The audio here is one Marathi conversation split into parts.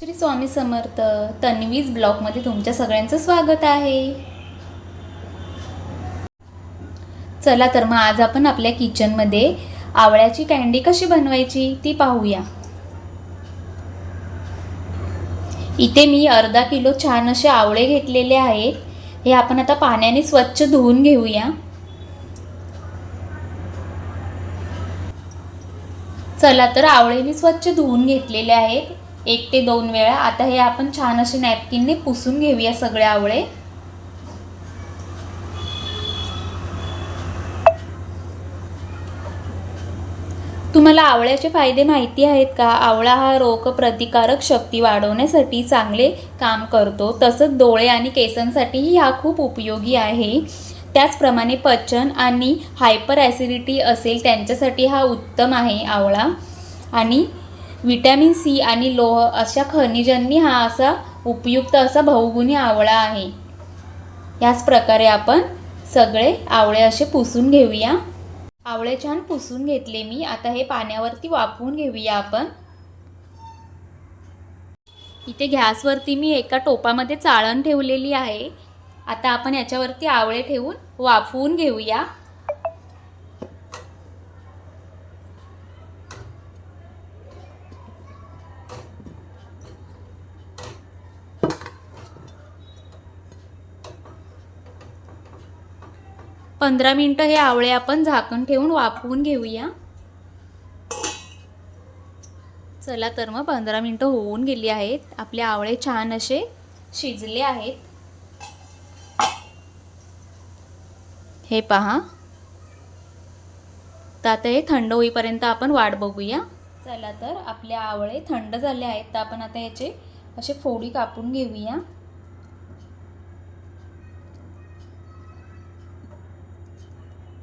श्री स्वामी समर्थ तन्वीज ब्लॉगमध्ये तुमच्या सगळ्यांचं स्वागत आहे. चला तर मग आज आपण आपल्या किचनमध्ये आवळ्याची कँडी कशी बनवायची ती पाहूया. इथे मी अर्धा किलो छान असे आवळे घेतलेले आहेत. हे आपण आता पाण्याने स्वच्छ धुवून घेऊया. चला तर आवळे मी स्वच्छ धुवून घेतलेले आहेत. एक ते दोन वेळा. आता हे आपण छान असे नॅपकिनने पुसून घेऊया सगळे आवळे. तुम्हाला आवळ्याचे फायदे माहिती आहेत का? आवळा हा रोगप्रतिकारक शक्ती वाढवण्यासाठी चांगले काम करतो. तसंच डोळे आणि केसांसाठीही हा खूप उपयोगी आहे. त्याचप्रमाणे पचन आणि हायपर ॲसिडिटी असेल त्यांच्यासाठी हा उत्तम आहे आवळा. आणि विटॅमिन सी आणि लोह अशा खनिजांनी हा असा उपयुक्त असा बहुगुणी आवळा आहे. याच प्रकारे आपण सगळे आवळे असे पुसून घेऊया. आवळे छान पुसून घेतले मी. आता हे पाण्यावरती वाफवून घेऊया आपण. इथे गॅसवरती मी एका टोपामध्ये चाळण ठेवलेली आहे. आता आपण याच्यावरती आवळे ठेवून वाफवून घेऊया. पंधरा मिनटं हे आवळे आपण झाकण ठेवून वाफवून घेऊया. चला तर मग पंधरा मिनटं होऊन गेली आहेत. आपले आवळे छान असे शिजले आहेत. हे पहा. तर आता हे थंड होईपर्यंत आपण वाट बघूया. चला तर आपले आवळे थंड झाले आहेत. तर आपण आता याचे असे फोडी कापून घेऊया.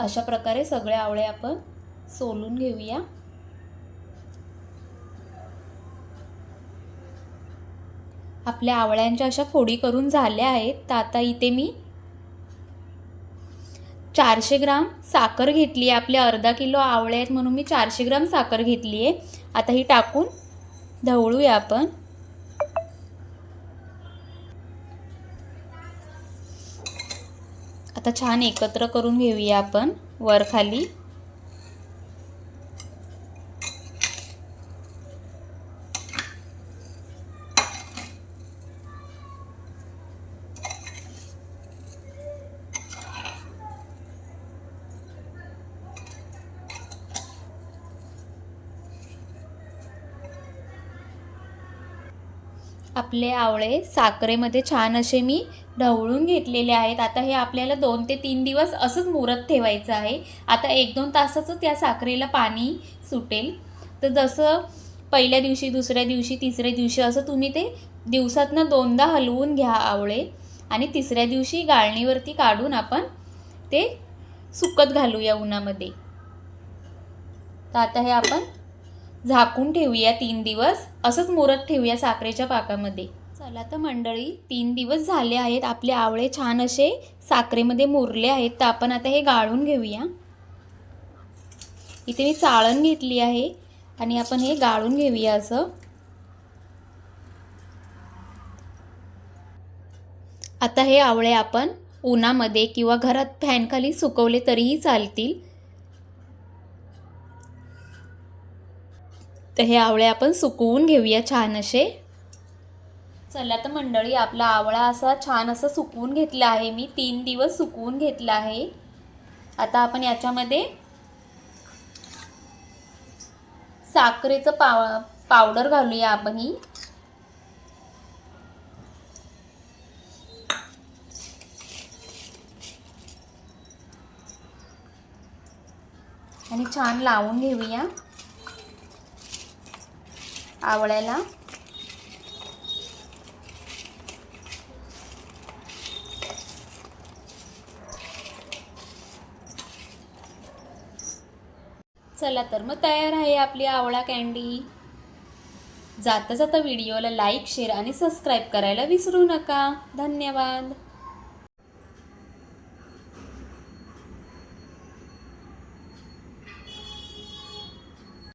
अशा प्रकारे सगळ्या आवळे आपण सोलून घेऊया. आपल्या आवळ्यांच्या अशा फोडी करून झाल्या आहेत. तर आता इथे मी चारशे ग्राम साखर घेतली आहे. आपले अर्धा किलो आवळे आहेत म्हणून मी चारशे ग्राम साखर घेतली आहे. आता ही टाकून ढवळूया आपण. आता छान एकत्र करून घेऊया आपण. वरखाली आपले आवळे साखरेमध्ये छान असे मी ढवळून घेतलेले आहेत. आता हे आपल्याला दोन ते तीन दिवस असंच मुरत ठेवायचं आहे. आता एक दोन तासाचं त्या साखरेला पाणी सुटेल. तर जसं पहिल्या दिवशी दुसऱ्या दिवशी तिसऱ्या दिवशी असं तुम्ही ते दिवसातनं दोनदा हलवून घ्या आवळे आणि तिसऱ्या दिवशी गाळणीवरती काढून आपण ते सुकत घालूया उन्हामध्ये. तर आता हे आपण झाकून ठेवूया तीन दिवस. असंच मुरत ठेवूया साखरेच्या पाकामध्ये. चला तर मंडळी तीन दिवस झाले आहेत. आपले आवळे छान असे साखरेमध्ये मुरले आहेत. तर आपण आता हे गाळून घेऊया. इथे मी चाळण घेतली आहे आणि आपण हे गाळून घेऊया असं. आता हे आवळे आपण उन्हामध्ये किंवा घरात फॅनखाली सुकवले तरीही चालतील. तर हे आवळे आपण सुकवून घेऊया छान असे. चला तर मंडळी आपला आवळा असा छान असा सुकवून घेतला आहे मी. तीन दिवस सुकवून घेतला आहे. आता आपण याच्यामध्ये साखरेचं पाव पावडर घालूया आपण ही आणि छान लावून घेऊया. आवळ्याला. चला तर मग तयार आहे आपली आवळा कँडी जाता जाता व्हिडिओला लाईक शेअर आणि सबस्क्राईब करायला विसरू नका. धन्यवाद.